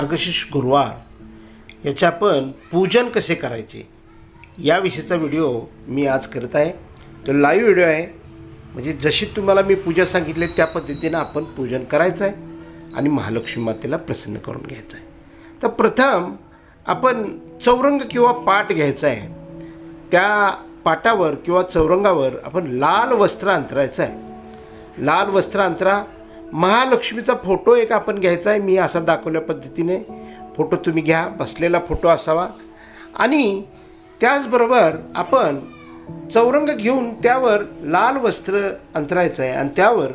मार्गशीर्ष गुरुवार याचे आपण पूजन कसे करायचे याविषयीचा व्हिडिओ मी आज करत आहे. तो लाईव्ह व्हिडिओ आहे. म्हणजे जशी तुम्हाला मी पूजा सांगितली त्या पद्धतीनं आपण पूजन करायचं आहे आणि महालक्ष्मी मातेला प्रसन्न करून घ्यायचं आहे. तर प्रथम आपण चौरंग किंवा पाट घ्यायचा आहे. त्या पाटावर किंवा चौरंगावर आपण लाल वस्त्र अंतरायचं आहे. लाल वस्त्र अंतरा महालक्ष्मीचा फोटो एक आपण घ्यायचा आहे मी असा दाखवल्या पद्धतीने. फोटो तुम्ही घ्या बसलेला फोटो असावा. आणि त्याचबरोबर आपण चौरंग घेऊन त्यावर लाल वस्त्र अंतरायचं आहे. आणि त्यावर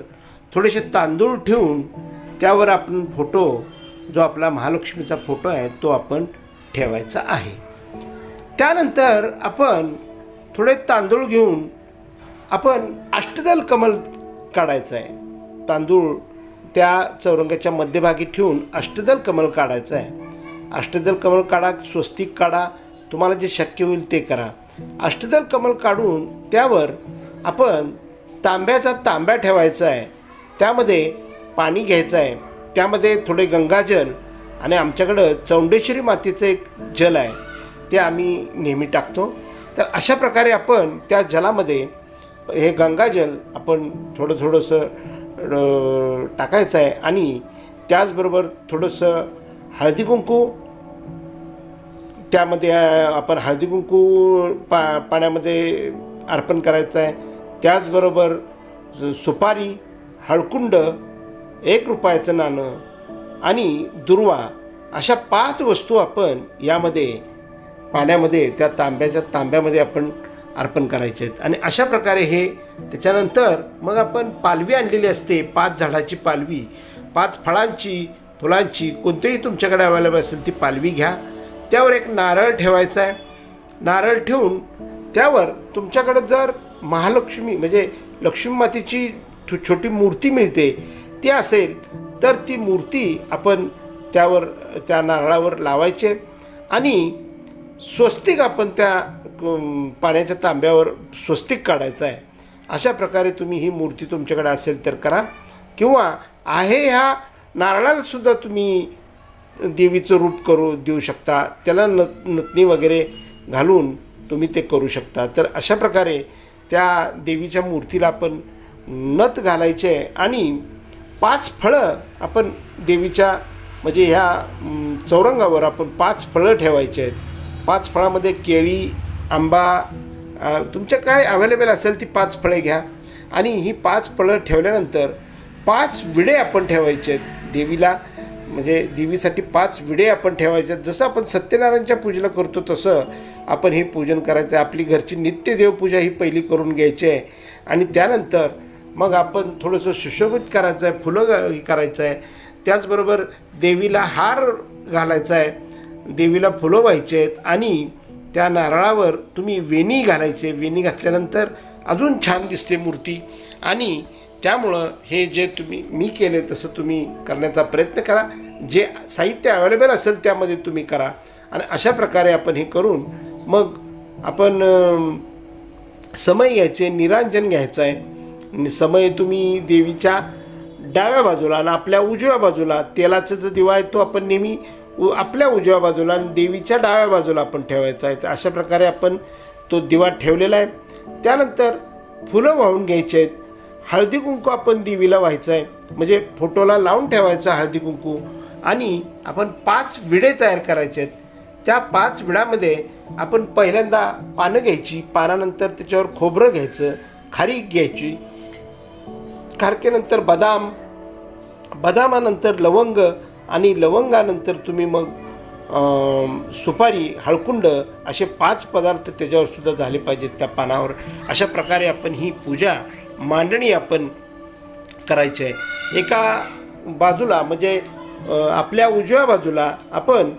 थोडेसे तांदूळ ठेवून त्यावर आपण फोटो जो आपला महालक्ष्मीचा फोटो आहे तो आपण ठेवायचा आहे. त्यानंतर आपण थोडे तांदूळ घेऊन आपण अष्टदल कमल काढायचं आहे. तांदूळ त्या चौरंगाच्या मध्यभागी ठेवून अष्टदल कमल काढायचं आहे. अष्टदल कमल काढा स्वस्तिक काढा तुम्हाला जे शक्य होईल ते करा. अष्टदल कमल काढून त्यावर आपण तांब्याचा तांब्या ठेवायचा आहे. त्यामध्ये पाणी घ्यायचं आहे. त्यामध्ये थोडे गंगाजल आणि आमच्याकडं चौंडेश्वरी मातीचं एक जल आहे. ते आम्ही नेहमी टाकतो. तर अशा प्रकारे आपण त्या जलामध्ये हे गंगाजल आपण थोडं थोडंसं टाकायचं आहे. आणि त्याचबरोबर थोडंसं हळदी कुंकू त्यामध्ये आपण हळदी कुंकू पा पाण्यामध्ये अर्पण करायचं आहे. त्याचबरोबर सुपारी हळकुंड एक रुपयाचं नाणं आणि दुर्वा अशा पाच वस्तू आपण यामध्ये पाण्यामध्ये त्या तांब्याच्या तांब्यामध्ये आपण अर्पण करायचे आहेत. आणि अशा प्रकारे हे त्याच्यानंतर मग आपण पालवी आणलेली असते पाच झाडाची पालवी. पाच फळांची फुलांची कोणतेही तुमच्याकडे अवेलेबल असेल ती पालवी घ्या. त्यावर एक नारळ ठेवायचा आहे. नारळ ठेवून त्यावर तुमच्याकडे जर महालक्ष्मी म्हणजे लक्ष्मी मातेची छोटी मूर्ती मिळते ती असेल तर ती मूर्ती आपण त्यावर त्या नारळावर लावायचे. आणि स्वस्तिक आपण त्या पाण्याच्या तांब्यावर स्वस्तिक काढायचं आहे. अशा प्रकारे तुम्ही ही मूर्ती तुमच्याकडे असेल तर करा. किंवा आहे ह्या नारळालासुद्धा तुम्ही देवीचं रूप करू देऊ शकता. त्याला न नतनी वगैरे घालून तुम्ही ते करू शकता. तर अशा प्रकारे त्या देवीच्या मूर्तीला आपण नथ घालायचे आणि पाच फळं आपण देवीच्या म्हणजे ह्या चौरंगावर आपण पाच फळं ठेवायचे आहेत. पाच फळामध्ये केळी आंबा तुमच्या काय अवेलेबल असेल ती पाच फळे घ्या. आणि ही पाच फळं ठेवल्यानंतर पाच विडे आपण ठेवायचे आहेत देवीला. म्हणजे देवीसाठी पाच विडे आपण ठेवायचे आहेत. जसं आपण सत्यनारायणच्या पूजेला करतो तसं आपण हे पूजन करायचं. आहे आपली घरची नित्य देवपूजा ही पहिली करून घ्यायची आहे. आणि त्यानंतर मग आपण थोडंसं सुशोभित करायचं आहे फुलं ग- करायचं आहे त्याचबरोबर देवीला हार घालायचा आहे. देवीला फुलं व्हायचे आहेत आणि त्या नारळावर तुम्ही वेणी घालायचे. वेणी घातल्यानंतर अजून छान दिसते मूर्ती. आणि त्यामुळं हे जे तुम्ही मी केले तसं तुम्ही करण्याचा प्रयत्न करा. जे साहित्य अवेलेबल असेल त्यामध्ये तुम्ही करा. आणि अशा प्रकारे आपण हे करून मग आपण समय घ्यायचे निरांजन घ्यायचं आहे. समय तुम्ही देवीच्या डाव्या बाजूला आणि आपल्या उजव्या बाजूला तेलाचा जो दिवा आहे तो आपण नेहमी आपल्या उजव्या बाजूला आणि देवीच्या डाव्या बाजूला आपण ठेवायचा आहे. अशा प्रकारे आपण तो दिवा ठेवलेला आहे. त्यानंतर फुलं वाहून घ्यायची आहेत. हळदी कुंकू आपण देवीला व्हायचं आहे. म्हणजे फोटोला लावून ठेवायचं हळदी कुंकू. आणि आपण पाच विडे तयार करायचे आहेत. त्या पाच विडामध्ये आपण पहिल्यांदा पानं घ्यायची. पानानंतर त्याच्यावर खोबरं घ्यायचं. खारीक घ्यायची. खारकेनंतर बदाम. बदामानंतर लवंग. आणि लवंगानंतर तुम्ही मग सुपारी हळकुंड असे पाच पदार्थ त्याच्यावर सुद्धा झाले पाहिजेत त्या पानावर. अशा प्रकारे आपण ही पूजा मांडणी आपण करायची आहे. एका बाजूला म्हणजे आपल्या उजव्या बाजूला आपण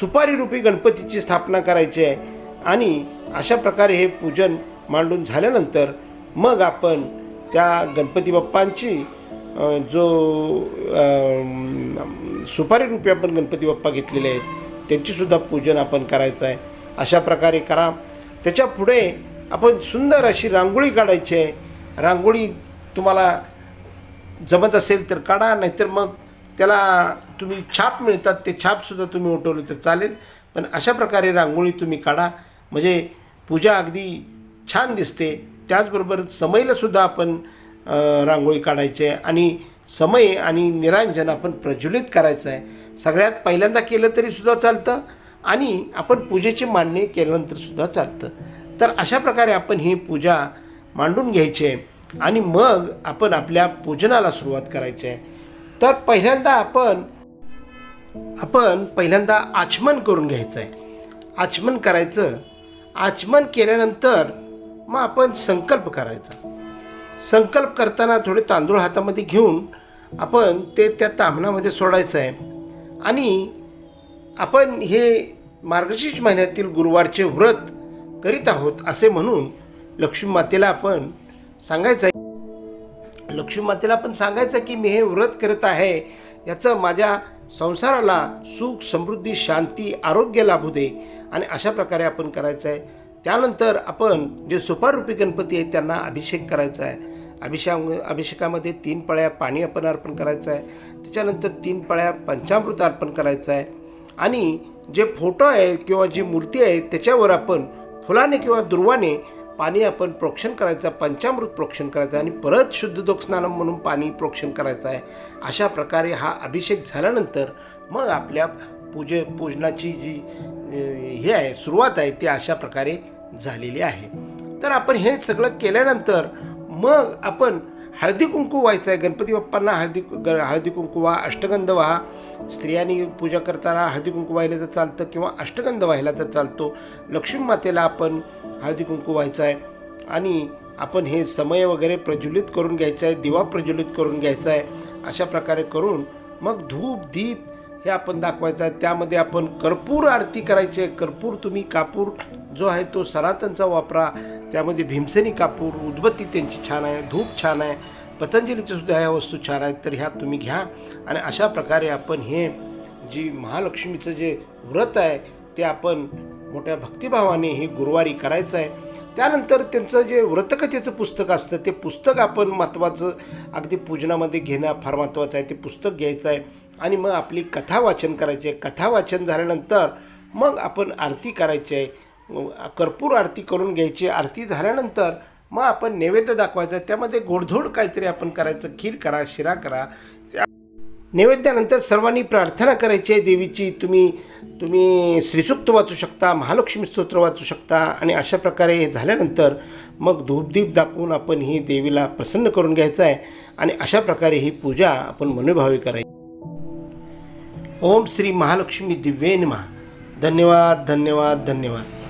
सुपारी रूपी गणपतीची स्थापना करायची आहे आणि अशा प्रकारे हे पूजन मांडून झाल्यानंतर मग आपण त्या गणपती बाप्पांची जो सुपारी रूपी आपण गणपती बाप्पा घेतलेले आहेत त्यांचीसुद्धा पूजन आपण करायचं आहे. अशा प्रकारे करा. त्याच्या पुढे आपण सुंदर अशी रांगोळी काढायची आहे. रांगोळी तुम्हाला जमत असेल तर काढा नाहीतर मग त्याला तुम्ही छाप मिळतात ते छापसुद्धा तुम्ही उठवले तर चालेल. पण अशा प्रकारे रांगोळी तुम्ही काढा. म्हणजे पूजा अगदी छान दिसते. त्याचबरोबर समईलासुद्धा आपण रांगोळी काढायची आहे आणि समय आणि निरांजन आपण प्रज्वलित करायचं आहे सगळ्यात पहिल्यांदा केलं तरीसुद्धा चालतं आणि आपण पूजेची मांडणी केल्यानंतर सुद्धा चालतं. तर अशा प्रकारे आपण ही पूजा मांडून घ्यायची आहे आणि मग आपण आपल्या पूजनाला सुरुवात करायची. आहे तर पहिल्यांदा आपण आपण पहिल्यांदा आचमन करून घ्यायचं आहे आचमन करायचं. आचमन केल्यानंतर मग आपण संकल्प करायचा. संकल्प करताना थोडे तांदूळ हातामध्ये घेऊन आपण ते त्या तामणामध्ये सोडायचं आहे. आणि आपण हे मार्गशीर्ष महिन्यातील गुरुवारचे व्रत करीत आहोत असे म्हणून लक्ष्मी मातेला आपण सांगायचं आहे. लक्ष्मी मातेला पण सांगायचं की मी हे व्रत करत आहे याचं माझ्या संसाराला सुख समृद्धी शांती आरोग्य लाभू दे. आणि अशा प्रकारे आपण करायचं आहे. त्यानंतर आपण जे सुपारूपी गणपती आहेत त्यांना अभिषेक करायचा आहे. अभिषेक अभिषेकामध्ये तीन पळ्या पाणी आपण अर्पण करायचं आहे. त्याच्यानंतर तीन पळ्या पंचामृत अर्पण करायचं आहे. आणि जे फोटो आहे किंवा जी मूर्ती आहे त्याच्यावर आपण फुलाने किंवा दुर्वाने पाणी आपण प्रोक्षण करायचं पंचामृत प्रोक्षण करायचं आणि परत शुद्ध स्नान म्हणून पाणी प्रोक्षण करायचं आहे. अशा प्रकारे हा अभिषेक झाल्यानंतर मग आपल्या पूजे पूजनाची जी हे आहे सुरुवात आहे ती अशा प्रकारे झालेली आहे. तर आपण हे सगळं केल्यानंतर मग आपण हळदी कुंकू व्हायचं आहे. गणपती बाप्पांना हळदी ग हळदी कुंकू व्हा अष्टगंध व्हा. स्त्रियांनी पूजा करताना हळदी कुंकू व्हायला तर चालतं किंवा अष्टगंध व्हायला तर चालतो. लक्ष्मी मातेला आपण हळदी कुंकू व्हायचं आहे. आणि आपण हे समय वगैरे प्रज्वलित करून घ्यायचं आहे. दिवा प्रज्वलित करून घ्यायचा आहे. अशा प्रकारे करून मग धूप दीप हे आपण दाखवायचं आहे. त्यामध्ये आपण कर्पूर आरती करायची आहे. कर्पूर तुम्ही कापूर जो आहे तो सनातनचा वापरा. त्यामध्ये भीमसेनी कापूर उदबत्ती त्यांची छान आहे धूप छान आहे पतंजलीच्या सुद्धा ह्या वस्तू छान आहेत तर ह्या तुम्ही घ्या. आणि अशा प्रकारे आपण हे जी महालक्ष्मीचं जे व्रत आहे ते आपण मोठ्या भक्तिभावाने हे गुरुवारी करायचं आहे. त्यानंतर त्यांचं जे व्रतकथेचं पुस्तक असतं ते पुस्तक आपण महत्त्वाचं अगदी पूजनामध्ये घेणं फार महत्त्वाचं आहे ते पुस्तक घ्यायचं आहे. आणि मग आपली कथा वाचन करायची आहे. कथा वाचन झाल्यानंतर मग आपण आरती करायची आहे. कर्पूर आरती करून घ्यायची. आरती झाल्यानंतर मग आपण नैवेद्य दाखवायचा. त्यामध्ये गोडधोड काहीतरी आपण करायचं. खीर करा शिरा करा. त्या- नैवेद्यानंतर सर्वांनी प्रार्थना करायची. आहे देवीची तुम्ही तुम्ही श्रीसूक्त वाचू शकता महालक्ष्मी स्तोत्र वाचू शकता. आणि अशा प्रकारे हे झाल्यानंतर मग धूपदीप दाखवून आपण ही देवीला प्रसन्न करून घ्यायचं आहे. आणि अशा प्रकारे ही पूजा आपण मनोभावी करायची. ओम श्री महालक्ष्मी दिव्ये नमः. धन्यवाद धन्यवाद धन्यवाद.